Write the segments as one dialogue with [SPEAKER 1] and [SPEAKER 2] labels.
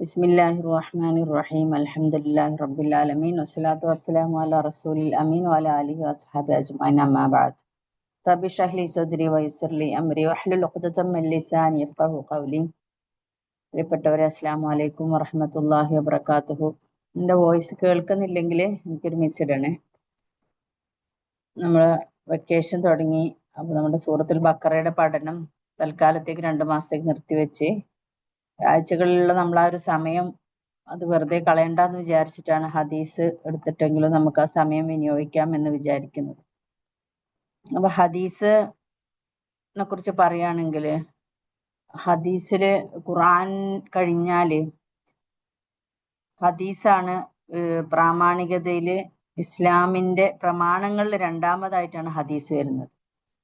[SPEAKER 1] بسم الله الرحمن الرحيم الحمد لله رب العالمين والصلاة والسلام على رسول الأمين وعلى آله وأصحابه أجمعين أما بعد رب اشرح لي صدري ويسر لي أمري واحلل عقدة من لساني يفقهوا قولي പ്രിയപ്പെട്ടവരെ അസ്സാം വലൈക്കും വറഹമത്തല്ലാഹി വബർക്കാത്തുഹു എൻ്റെ വോയിസ് കേൾക്കുന്നില്ലെങ്കിൽ എനിക്കൊരു മെസ്സേജ് ഇടണേ നമ്മൾ വെക്കേഷൻ തുടങ്ങി അപ്പോൾ നമ്മുടെ സൂറത്തുൽ ബക്കറയുടെ പഠനം തൽക്കാലത്തേക്ക് രണ്ട് മാസത്തേക്ക് നിർത്തിവെച്ച് ആഴ്ചകളിലുള്ള നമ്മൾ ആ ഒരു സമയം അത് വെറുതെ കളയണ്ട എന്ന് വിചാരിച്ചിട്ടാണ് ഹദീസ് എടുത്തിട്ടെങ്കിലും നമുക്ക് ആ സമയം വിനിയോഗിക്കാം എന്ന് വിചാരിക്കുന്നത്. അപ്പൊ ഹദീസിനെ കുറിച്ച് പറയുകയാണെങ്കിൽ ഹദീസിൽ ഖുറാൻ കഴിഞ്ഞാൽ ഹദീസാണ് പ്രാമാണികതയിൽ ഇസ്ലാമിന്റെ പ്രമാണങ്ങളിൽ രണ്ടാമതായിട്ടാണ് ഹദീസ് വരുന്നത്.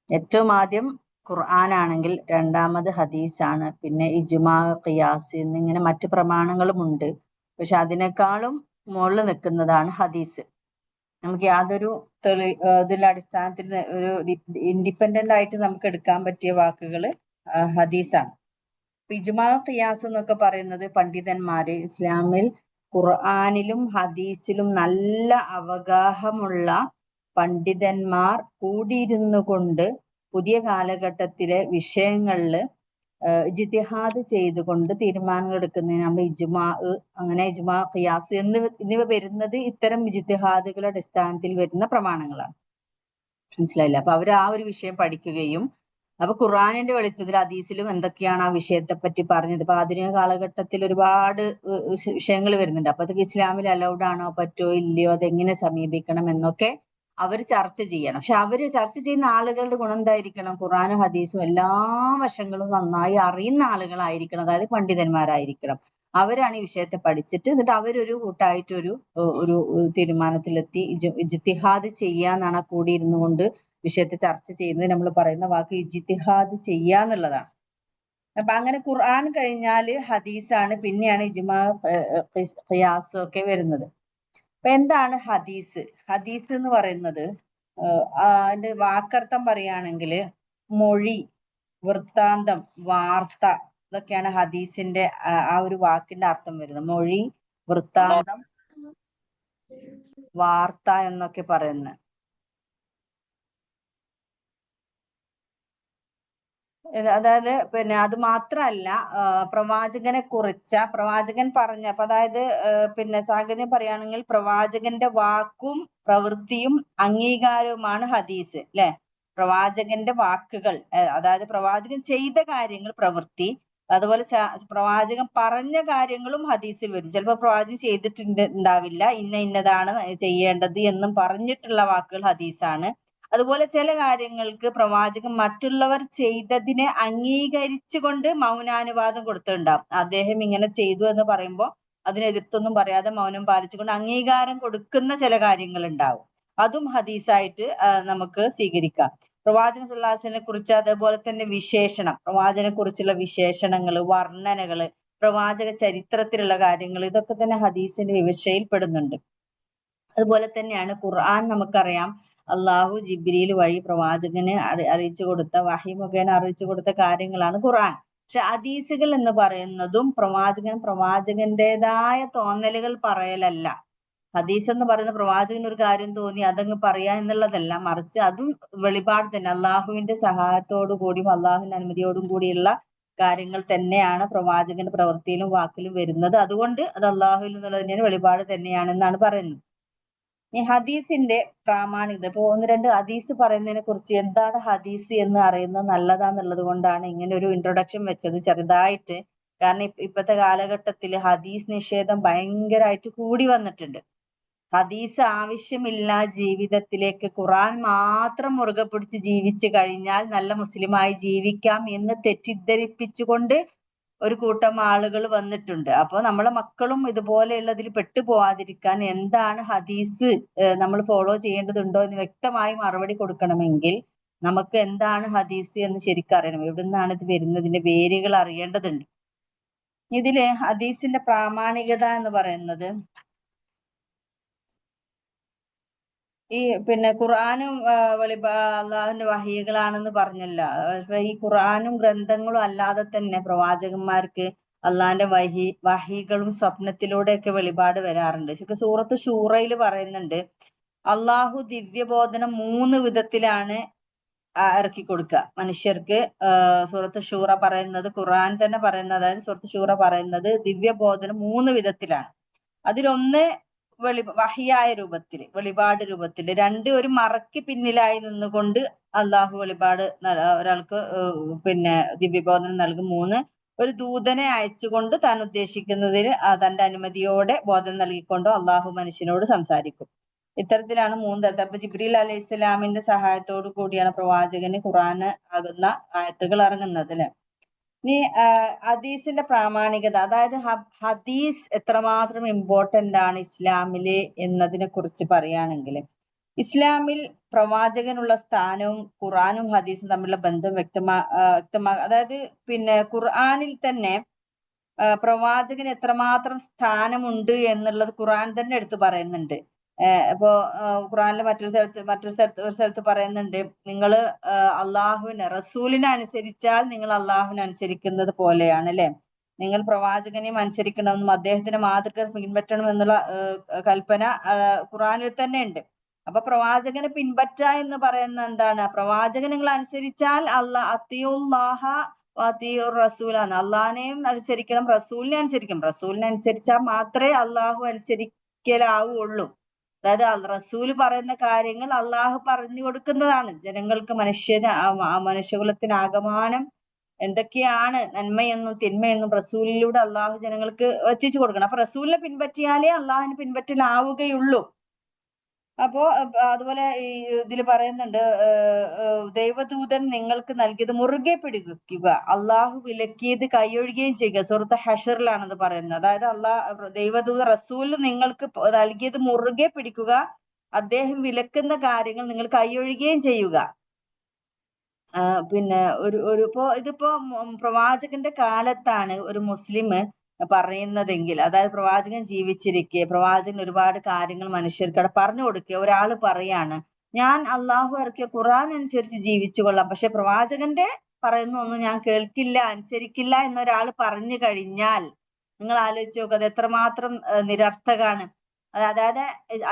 [SPEAKER 1] ഏറ്റവും ആദ്യം ഖുർആനാണെങ്കിൽ രണ്ടാമത് ഹദീസാണ്. പിന്നെ ഇജ്മാ ഖിയാസ് എന്നിങ്ങനെ മറ്റ് പ്രമാണങ്ങളുമുണ്ട്. പക്ഷെ അതിനേക്കാളും മുകളിൽ നിൽക്കുന്നതാണ് ഹദീസ്. നമുക്ക് യാതൊരു തെളി ഇതിന്റെ അടിസ്ഥാനത്തിൽ ഒരു ഇൻഡിപെൻഡന്റ് ആയിട്ട് നമുക്ക് എടുക്കാൻ പറ്റിയ വാക്കുകൾ ഹദീസാണ്. ഇജ്മാ ഖിയാസ് എന്നൊക്കെ പറയുന്നത് പണ്ഡിതന്മാര് ഇസ്ലാമിൽ ഖുർആാനിലും ഹദീസിലും നല്ല അവഗാഹമുള്ള പണ്ഡിതന്മാർ കൂടിയിരുന്നു കൊണ്ട് പുതിയ കാലഘട്ടത്തിലെ വിഷയങ്ങളിൽ ജിത്തിഹാദ് ചെയ്തുകൊണ്ട് തീരുമാനങ്ങൾ എടുക്കുന്നതിന് നമ്മൾ ഇജ്മാ അങ്ങനെ ഇജ്മാ ഖിയാസ് എന്ന് എന്നിവ വരുന്നത് ഇത്തരം ജിത്തിഹാദുകളുടെ അടിസ്ഥാനത്തിൽ വരുന്ന പ്രമാണങ്ങളാണ്. മനസ്സിലായില്ല? അപ്പൊ അവർ ആ ഒരു വിഷയം പഠിക്കുകയും അപ്പൊ ഖുറാനിന്റെ വെളിച്ചത്തിൽ അദീസിലും എന്തൊക്കെയാണ് ആ വിഷയത്തെ പറ്റി പറഞ്ഞത്? ഇപ്പൊ ആധുനിക കാലഘട്ടത്തിൽ ഒരുപാട് വിഷയങ്ങൾ വരുന്നുണ്ട്. അപ്പൊ അതൊക്കെ ഇസ്ലാമിൽ അലൗഡ് ആണോ പറ്റോ ഇല്ലയോ അതെങ്ങനെ സമീപിക്കണം എന്നൊക്കെ അവർ ചർച്ച ചെയ്യണം. പക്ഷെ അവർ ചർച്ച ചെയ്യുന്ന ആളുകളുടെ ഗുണം എന്തായിരിക്കണം? ഖുറാനും ഹദീസും എല്ലാ വശങ്ങളും നന്നായി അറിയുന്ന ആളുകളായിരിക്കണം. അതായത് പണ്ഡിതന്മാരായിരിക്കണം. അവരാണ് ഈ വിഷയത്തെ പഠിച്ചിട്ട് എന്നിട്ട് അവരൊരു കൂട്ടായിട്ടൊരു ഒരു തീരുമാനത്തിലെത്തി ഇജ്തിഹാദ് ചെയ്യാന്നാണ് കൂടി ഇരുന്നു കൊണ്ട് വിഷയത്തെ ചർച്ച ചെയ്യുന്നത്. നമ്മൾ പറയുന്ന വാക്ക് ഇജിത്തിഹാദ് ചെയ്യാന്നുള്ളതാണ് അപ്പൊ അങ്ങനെ ഖുർആൻ കഴിഞ്ഞാൽ ഹദീസാണ് പിന്നെയാണ് ഇജ്മാ ഖിയാസ് ഒക്കെ വരുന്നത്. അപ്പൊ എന്താണ് ഹദീസ്? ഹദീസ് എന്ന് പറയുന്നത് അതിന്റെ വാക്കർത്ഥം പറയുകയാണെങ്കിൽ മൊഴി വൃത്താന്തം വാർത്ത ഇതൊക്കെയാണ് ഹദീസിന്റെ ആ ഒരു വാക്കിന്റെ അർത്ഥം വരുന്നത്. മൊഴി വൃത്താന്തം വാർത്ത എന്നൊക്കെ പറയുന്നത്. അതായത് പിന്നെ അത് മാത്രമല്ല പ്രവാചകനെ കുറിച്ച പ്രവാചകൻ പറഞ്ഞ അപ്പൊ അതായത് പിന്നെ സാഹചര്യം പറയുകയാണെങ്കിൽ പ്രവാചകന്റെ വാക്കും പ്രവൃത്തിയും അംഗീകാരവുമാണ് ഹദീസ് അല്ലെ പ്രവാചകന്റെ വാക്കുകൾ അതായത് പ്രവാചകൻ ചെയ്ത കാര്യങ്ങൾ പ്രവൃത്തി അതുപോലെ പ്രവാചകൻ പറഞ്ഞ കാര്യങ്ങളും ഹദീസിൽ വരും. ചിലപ്പോൾ പ്രവാചകൻ ചെയ്തിട്ടുണ്ട് ഉണ്ടാവില്ല ഇന്ന ഇന്നതാണ് ചെയ്യേണ്ടത് എന്നും പറഞ്ഞിട്ടുള്ള വാക്കുകൾ ഹദീസാണ്. അതുപോലെ ചില കാര്യങ്ങൾക്ക് പ്രവാചകൻ മറ്റുള്ളവർ ചെയ്തതിനെ അംഗീകരിച്ചുകൊണ്ട് മൗനാനുവാദം കൊടുത്തിട്ടുണ്ടാവും. അദ്ദേഹം ഇങ്ങനെ ചെയ്തു എന്ന് പറയുമ്പോൾ അതിനെതിർത്തൊന്നും പറയാതെ മൗനം പാലിച്ചുകൊണ്ട് അംഗീകാരം കൊടുക്കുന്ന ചില കാര്യങ്ങൾ ഉണ്ടാവും അതും ഹദീസായിട്ട് നമുക്ക് സ്വീകരിക്കാം. പ്രവാചക സല്ലാസിനെ കുറിച്ച് അതേപോലെ തന്നെ വിശേഷണം. പ്രവാചകനെ കുറിച്ചുള്ള വിശേഷണങ്ങൾ വർണനകൾ പ്രവാചക ചരിത്രത്തിലുള്ള കാര്യങ്ങൾ ഇതൊക്കെ തന്നെ ഹദീസിന്റെ വിവക്ഷയിൽ അതുപോലെ തന്നെയാണ് ഖുർആൻ നമുക്കറിയാം. അള്ളാഹു ജിബ്രീൽ വഴി പ്രവാചകന് അറിയിച്ചു കൊടുത്ത വഹി മുഖേന അറിയിച്ചു കൊടുത്ത കാര്യങ്ങളാണ് ഖുർആൻ. പക്ഷെ എന്ന് പറയുന്നതും പ്രവാചകൻ പ്രവാചകന്റേതായ തോന്നലുകൾ പറയലല്ല. ഹദീസ് എന്ന് പറയുന്ന പ്രവാചകൻ ഒരു കാര്യം തോന്നി അതങ്ങ് പറയാ എന്നുള്ളതല്ല. മറിച്ച് അതും വെളിപാട് തന്നെ. അള്ളാഹുവിന്റെ സഹായത്തോടു കൂടിയും അള്ളാഹുവിന്റെ അനുമതിയോടും കൂടിയുള്ള കാര്യങ്ങൾ തന്നെയാണ് പ്രവാചകന്റെ പ്രവൃത്തിയിലും വാക്കിലും വരുന്നത്. അതുകൊണ്ട് അത് അള്ളാഹുവിൽ നിന്നുള്ളത് തന്നെയാണ് വെളിപാട് തന്നെയാണെന്നാണ് പറയുന്നത്. ഈ ഹദീസിന്റെ പ്രാമാണികത. ഇപ്പൊ ഒന്ന് രണ്ട് ഹദീസ് പറയുന്നതിനെ കുറിച്ച് എന്താണ് ഹദീസ് എന്ന് അറിയുന്നത് നല്ലതാന്നുള്ളത് കൊണ്ടാണ് ഇങ്ങനെ ഒരു ഇൻട്രൊഡക്ഷൻ വെച്ചത് ചെറുതായിട്ട്. കാരണം ഇപ്പോഴത്തെ കാലഘട്ടത്തിൽ ഹദീസ് നിഷേധം ഭയങ്കരമായിട്ട് കൂടി വന്നിട്ടുണ്ട്. ഹദീസ് ആവശ്യമില്ല ജീവിതത്തിലേക്ക് ഖുറാൻ മാത്രം മുറുകെ പിടിച്ച് ജീവിച്ചു കഴിഞ്ഞാൽ നല്ല മുസ്ലിമായി ജീവിക്കാം എന്ന് തെറ്റിദ്ധരിപ്പിച്ചുകൊണ്ട് ഒരു കൂട്ടം ആളുകൾ വന്നിട്ടുണ്ട്. അപ്പോൾ നമ്മളെ മക്കളും ഇതുപോലെയുള്ളതിൽ പെട്ടു പോവാതിരിക്കാൻ എന്താണ് ഹദീസ് നമ്മൾ ഫോളോ ചെയ്യേണ്ടതുണ്ടോ എന്ന് വ്യക്തമായി മറുപടി കൊടുക്കണമെങ്കിൽ നമുക്ക് എന്താണ് ഹദീസ് എന്ന് ശരിക്കും അറിയണം. നിന്നാണ് ഇത് വരുന്നതിന്റെ വേരുകൾ അറിയേണ്ടതുണ്ട്. ഇതിൽ ഹദീസിന്റെ പ്രാമാണികത എന്ന് പറയുന്നത് ഈ പിന്നെ ഖുർആനും വെളിപാ അള്ളാഹുവിന്റെ വഹികളാണെന്ന് പറഞ്ഞല്ലോ. ഈ ഖുർആനും ഗ്രന്ഥങ്ങളും അല്ലാതെ തന്നെ പ്രവാചകന്മാർക്ക് അള്ളാഹിന്റെ വഹി വഹികളും സ്വപ്നത്തിലൂടെയൊക്കെ വെളിപാട് വരാറുണ്ട്. ശരിക്കും സൂറത്ത് ഷൂറയിൽ പറയുന്നുണ്ട് അള്ളാഹു ദിവ്യബോധനം മൂന്ന് വിധത്തിലാണ് ഇറക്കി കൊടുക്കുക. മനുഷ്യർക്ക് സൂറത്ത് ഷൂറ പറയുന്നത് ഖുർആൻ തന്നെ പറയുന്നത് അതായത് സൂറത്ത് ഷൂറ പറയുന്നത് ദിവ്യബോധനം മൂന്ന് വിധത്തിലാണ്. അതിലൊന്ന് വെളി വഹിയായ രൂപത്തിൽ വെളിപാട് രൂപത്തിൽ രണ്ട് ഒരു മറയ്ക്ക് പിന്നിലായി നിന്നുകൊണ്ട് അള്ളാഹു വെളിപാട് ഒരാൾക്ക് പിന്നെ ദിവ്യബോധനം നൽകും. മൂന്ന് ഒരു ദൂതനെ അയച്ചുകൊണ്ട് താൻ ഉദ്ദേശിക്കുന്നതിന് തന്റെ അനുമതിയോടെ ബോധം നൽകിക്കൊണ്ടോ അള്ളാഹു മനുഷ്യനോട് സംസാരിക്കും. ഇത്തരത്തിലാണ് മൂന്ന് തരത്തിൽ അപ്പൊ ജിബ്രീൽ അലൈഹി ഇസ്ലാമിന്റെ സഹായത്തോടു കൂടിയാണ് പ്രവാചകന് ഖുറാന് ആകുന്ന ആയത്തുകൾ ഇറങ്ങുന്നത് അല്ലെ? ഇനി ഹദീസിന്റെ പ്രാമാണികത. അതായത് ഹദീസ് എത്രമാത്രം ഇമ്പോർട്ടന്റ് ആണ് ഇസ്ലാമിൽ എന്നതിനെ കുറിച്ച് പറയുകയാണെങ്കിൽ ഇസ്ലാമിൽ പ്രവാചകനുള്ള സ്ഥാനവും ഖുറാനും ഹദീസും തമ്മിലുള്ള ബന്ധം വ്യക്തമാ വ്യക്തമാ അതായത് പിന്നെ ഖുർആാനിൽ തന്നെ പ്രവാചകന് എത്രമാത്രം സ്ഥാനമുണ്ട് എന്നുള്ളത് ഖുർആൻ തന്നെ എടുത്തു പറയുന്നുണ്ട്. ഇപ്പോ ഖുറാനിൽ മറ്റൊരു സ്ഥലത്ത് മറ്റൊരു സ്ഥലത്ത് ഒരു സ്ഥലത്ത് പറയുന്നുണ്ട് നിങ്ങൾ അള്ളാഹുവിനെ റസൂലിനെ അനുസരിച്ചാൽ നിങ്ങൾ അള്ളാഹുവിനെ അനുസരിക്കുന്നത് പോലെയാണ് അല്ലെ? നിങ്ങൾ പ്രവാചകനെയും അനുസരിക്കണമെന്നും അദ്ദേഹത്തിന്റെ മാതൃക പിൻപറ്റണം എന്നുള്ള കൽപ്പന ഖുറാനിൽ തന്നെ ഉണ്ട്. അപ്പൊ പ്രവാചകനെ പിൻപറ്റ എന്ന് പറയുന്ന എന്താണ്? പ്രവാചകൻ നിങ്ങൾ അനുസരിച്ചാൽ അള്ളാ അത്തിയുല്ലാഹ അത്തിയുർ റസൂലാണ് അള്ളാഹിനെയും അനുസരിക്കണം റസൂലിനെ അനുസരിക്കണം. റസൂലിനെ അനുസരിച്ചാൽ മാത്രമേ അള്ളാഹു അനുസരിക്കലാവുള്ളൂ. അതായത് റസൂൽ പറയുന്ന കാര്യങ്ങൾ അള്ളാഹു പറഞ്ഞു കൊടുക്കുന്നതാണ്. ജനങ്ങൾക്ക് മനുഷ്യന് മനുഷ്യകുലത്തിന് ആകമാനം എന്തൊക്കെയാണ് നന്മയെന്നും തിന്മയെന്നും റസൂലിലൂടെ അള്ളാഹു ജനങ്ങൾക്ക് എത്തിച്ചു കൊടുക്കണം. അപ്പൊ റസൂലിനെ പിൻപറ്റിയാലേ അള്ളാഹുവിന് പിൻപറ്റലാവുകയുള്ളൂ. അപ്പോ അതുപോലെ ഈ ഇതിൽ പറയുന്നുണ്ട് ദൈവദൂതൻ നിങ്ങൾക്ക് നൽകിയത് മുറുകെ പിടിക്കുക. അള്ളാഹു വിലക്കിയത് കൈയൊഴുകുകയും ചെയ്യുക. സുഹൃത്ത് ഹഷറിലാണത് പറയുന്നത്. അതായത് അള്ളാഹ് ദൈവദൂത റസൂൽ നിങ്ങൾക്ക് നൽകിയത് മുറുകെ പിടിക്കുക. അദ്ദേഹം വിലക്കുന്ന കാര്യങ്ങൾ നിങ്ങൾ കൈയൊഴുകുകയും ചെയ്യുക. പിന്നെ ഒരു ഒരു ഇപ്പോ ഇതിപ്പോ പ്രവാചകന്റെ കാലത്താണ് ഒരു മുസ്ലിം പറയുന്നതെങ്കിൽ അതായത് പ്രവാചകൻ ജീവിച്ചിരിക്കെ പ്രവാചകൻ ഒരുപാട് കാര്യങ്ങൾ മനുഷ്യർക്ക് പറഞ്ഞു കൊടുക്കുക ഒരാൾ പറയാണ് ഞാൻ അള്ളാഹു ഇറക്കിയ ഖുറാൻ അനുസരിച്ച് ജീവിച്ചു കൊള്ളാം. പക്ഷെ പ്രവാചകന്റെ പറയുന്ന ഒന്നും ഞാൻ കേൾക്കില്ല അനുസരിക്കില്ല എന്നൊരാൾ പറഞ്ഞു കഴിഞ്ഞാൽ നിങ്ങൾ ആലോചിച്ച് നോക്കുക അത് എത്രമാത്രം നിരർത്ഥകാണ്. അതായത്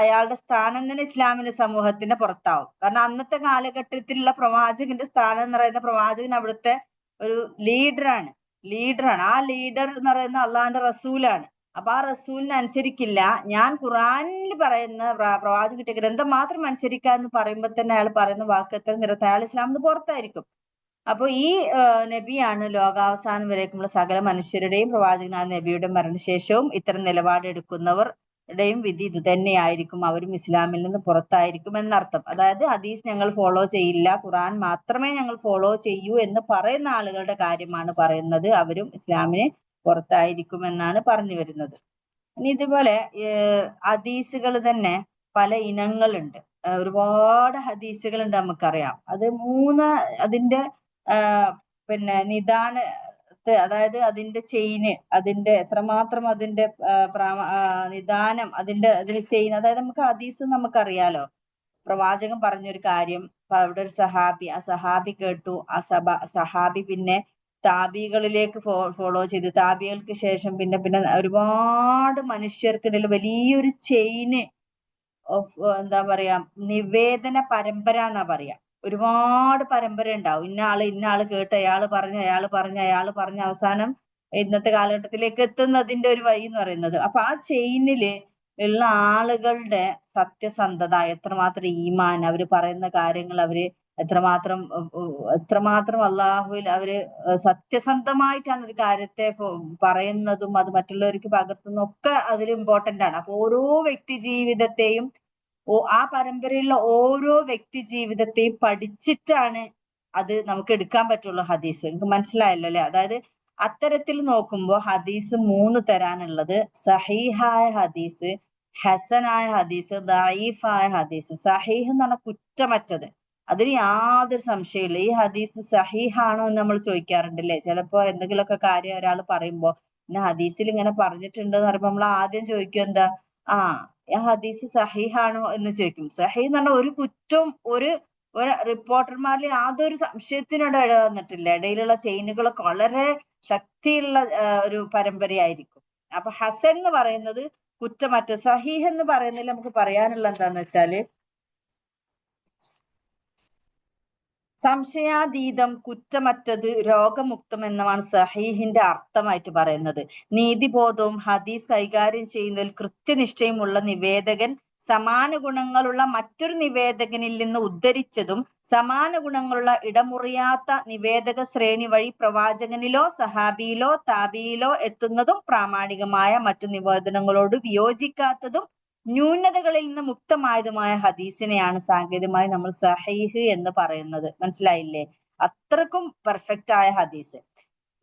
[SPEAKER 1] അയാളുടെ സ്ഥാനം തന്നെ ഇസ്ലാമിന്റെ സമൂഹത്തിന്റെ പുറത്താവും. കാരണം അന്നത്തെ കാലഘട്ടത്തിലുള്ള പ്രവാചകന്റെ സ്ഥാനം എന്ന് പറയുന്ന പ്രവാചകൻ അവിടുത്തെ ഒരു ലീഡറാണ് ലീഡറാണ് ആ ലീഡർ എന്ന് പറയുന്നത് അള്ളാഹിന്റെ റസൂലാണ്. അപ്പൊ ആ റസൂലിനെ അനുസരിക്കില്ല. ഞാൻ ഖുറാനിൽ പറയുന്ന പ്രവാചക കിട്ടിയ ഗ്രന്ഥം മാത്രം അനുസരിക്കുക എന്ന് പറയുമ്പോൾ തന്നെ അയാൾ പറയുന്ന വാക്കത്തിൽ നിരത്ത്? അയാൾ ഇസ്ലാമിന് പുറത്തായിരിക്കും. അപ്പൊ ഈ നബിയാണ് ലോകാവസാനം വരേക്കുമുള്ള സകല മനുഷ്യരുടെയും പ്രവാചകനായ നബിയുടെ മരണശേഷവും ഇത്തരം നിലപാടെടുക്കുന്നവർ യുടെയും വിധി ഇത് തന്നെയായിരിക്കും. അവരും ഇസ്ലാമിൽ നിന്ന് പുറത്തായിരിക്കും എന്നർത്ഥം. അതായത് ഹദീസ് ഞങ്ങൾ ഫോളോ ചെയ്യില്ല. ഖുറാൻ മാത്രമേ ഞങ്ങൾ ഫോളോ ചെയ്യൂ എന്ന് പറയുന്ന ആളുകളുടെ കാര്യമാണ് പറയുന്നത്. അവരും ഇസ്ലാമിന് പുറത്തായിരിക്കും എന്നാണ് പറഞ്ഞു വരുന്നത്. ഇനി ഇതുപോലെ ഹദീസുകൾ തന്നെ പല ഇനങ്ങളുണ്ട്. ഒരുപാട് ഹദീസുകൾ ഉണ്ട് നമുക്കറിയാം. അത് മൂന്ന് അതിന്റെ പിന്നെ നിദാന അതായത് അതിന്റെ ചെയിന് അതിന്റെ എത്രമാത്രം അതിന്റെ നിദാനം അതിന്റെ അതിന് ചെയിൻ അതായത് നമുക്ക് ഹദീസ് നമുക്കറിയാലോ. പ്രവാചകൻ പറഞ്ഞൊരു കാര്യം അവിടെ ഒരു സഹാബി ആ സഹാബി കേട്ടു. ആ സഭ സഹാബി പിന്നെ താബികളിലേക്ക് ഫോളോ ചെയ്ത്. താബികൾക്ക് ശേഷം പിന്നെ പിന്നെ ഒരുപാട് മനുഷ്യർക്കിടയിൽ വലിയൊരു ചെയിന് എന്താ പറയാ നിവേദന പരമ്പര എന്നാ പറയാ. ഒരുപാട് പരമ്പര ഉണ്ടാവും. ഇന്ന ആൾ ഇന്ന ആൾ കേട്ട് അയാൾ പറഞ്ഞ് അയാൾ പറഞ്ഞ് അയാൾ പറഞ്ഞ് അവസാനം ഇന്നത്തെ കാലഘട്ടത്തിലേക്ക് എത്തുന്നതിന്റെ ഒരു വഴി എന്ന് പറയുന്നത്. അപ്പൊ ആ ചെയിനിൽ ഉള്ള ആളുകളുടെ സത്യസന്ധത എത്രമാത്രം ഈമാൻ അവർ പറയുന്ന കാര്യങ്ങൾ അവർ എത്രമാത്രം എത്രമാത്രം അള്ളാഹുവിൽ അവർ സത്യസന്ധമായിട്ടാണ് ഒരു കാര്യത്തെ പറയുന്നതും അത് മറ്റുള്ളവർക്ക് പകർത്തുന്നതും ഒക്കെ അതിൽ ഇമ്പോർട്ടന്റ് ആണ്. അപ്പൊ ഓരോ വ്യക്തി ജീവിതത്തെയും ഓ ആ പരമ്പരയിലുള്ള ഓരോ വ്യക്തി ജീവിതത്തെയും പഠിച്ചിട്ടാണ് അത് നമുക്ക് എടുക്കാൻ പറ്റുള്ളൂ ഹദീസ്. നിങ്ങൾക്ക് മനസ്സിലായല്ലോ അല്ലെ? അതായത് അത്തരത്തിൽ നോക്കുമ്പോൾ ഹദീസ് മൂന്ന് തരാനുള്ളത്. സഹീഹായ ഹദീസ് ഹസനായ ഹദീസ് ദായിഫായ ഹദീസ്. സഹീഹ് എന്ന് പറഞ്ഞാൽ കുറ്റമറ്റത്. അതിന് യാതൊരു സംശയമില്ല ഈ ഹദീസ് സഹീഹാണോ എന്ന് നമ്മൾ ചോദിക്കാറുണ്ട് ചോദിക്കാറുണ്ടല്ലേ ചിലപ്പോ എന്തെങ്കിലുമൊക്കെ കാര്യം ഒരാൾ പറയുമ്പോ പിന്നെ ഹദീസിൽ ഇങ്ങനെ പറഞ്ഞിട്ടുണ്ട് എന്ന് പറയുമ്പോൾ നമ്മൾ ആദ്യം ചോദിക്കും എന്താ ആ ഹദീസ് സഹീഹാണോ എന്ന് ചോദിക്കും. സഹീ എന്ന് പറഞ്ഞാൽ ഒരു കുറ്റവും ഒരു ഒരു റിപ്പോർട്ടർമാരിൽ യാതൊരു സംശയത്തിനോട് ഇട വന്നിട്ടില്ല. ഇടയിലുള്ള ചെയിനുകളൊക്കെ വളരെ ശക്തിയുള്ള ഒരു പരമ്പരയായിരിക്കും. അപ്പൊ ഹസൻ എന്ന് പറയുന്നത് കുറ്റമറ്റ സഹീഹ് എന്ന് പറയുന്നതിൽ നമുക്ക് പറയാനുള്ള എന്താന്ന് വെച്ചാൽ സംശയാതീതം കുറ്റമറ്റത് രോഗമുക്തം എന്നുമാണ് സഹീഹിന്റെ അർത്ഥമായിട്ട് പറയുന്നത്. നീതിബോധവും ഹദീസ് കൈകാര്യം ചെയ്യുന്നതിൽ കൃത്യനിഷ്ഠയുമുള്ള നിവേദകൻ സമാന ഗുണങ്ങളുള്ള മറ്റൊരു നിവേദകനിൽ നിന്ന് ഉദ്ധരിച്ചതും സമാന ഗുണങ്ങളുള്ള ഇടമുറിയാത്ത നിവേദക ശ്രേണി വഴി പ്രവാചകനിലോ സഹാബിയിലോ താബിയിലോ എത്തുന്നതും പ്രാമാണികമായ മറ്റു നിവേദനങ്ങളോട് വിയോജിക്കാത്തതും ന്യൂനതകളിൽ നിന്ന് മുക്തമായതുമായ ഹദീസിനെയാണ് സാങ്കേതികമായി നമ്മൾ സഹീഹ് എന്ന് പറയുന്നത്. മനസ്സിലായില്ലേ? അത്രക്കും പെർഫെക്റ്റ് ആയ ഹദീസ്.